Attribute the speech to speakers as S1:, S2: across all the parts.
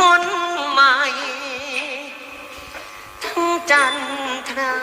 S1: คนใหม่ ทั้งจันทรา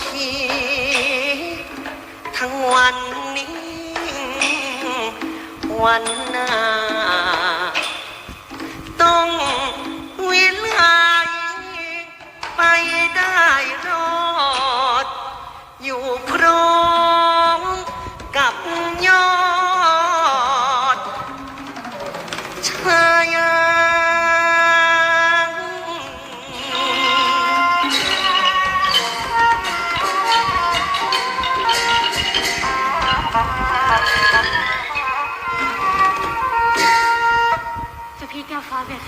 S1: ขี ทั้
S2: งวั
S1: นนี้ วันหน้า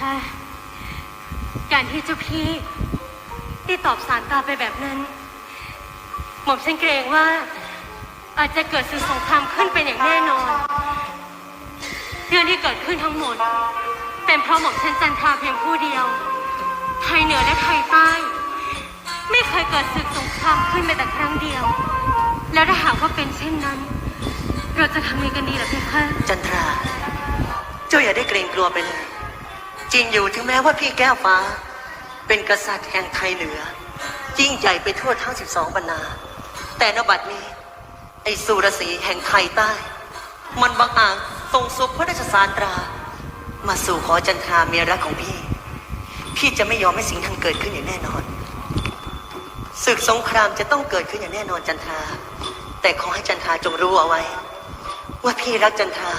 S2: ค่ะ การที่เจ้าพี่ได้ตอบสารตาไปแบบนั้น หม่อมฉันเกรงว่า อาจจะเกิดศึกสงครามขึ้นเป็นอย่างแน่นอน เรื่องที่เกิดขึ้นทั้งหมด เป็นเพราะหม่อมฉันจันทราเพียงผู้เดียว ไทยเหนือและไทยใต้ ไม่เคยเกิดศึกสงครามขึ้นแม้แต่ครั้งเดียว แล้วถ้าหากว่าเป็นเช่นนั้น เราจะทำยังไงกันดีล่ะเพคะ
S1: จันทรา เจ้าอย่าได้เกรงกลัวไปเลย ริงอยู่ถึงแม้ว่าพี่แก้วฟ้า เป็นกษัตริย์แห่งไทยเหนือยิ่งใหญ่ไปทั่วทั้ง 12บรรณา แต่นบัดนี้ ไอ้สุรสีแห่งไทยใต้ มันบังอาจส่งสุพระราชสารตรา มาสู่ขอจันทราเมียรักของพี่ พี่จะไม่ยอมให้สิ่งนั้นเกิดขึ้นอย่างแน่นอนศึกสงครามจะต้องเกิดขึ้นอย่างแน่นอนจันทราแต่ขอให้จันทราจงรู้เอาไว้ ว่าพี่รักจันทรา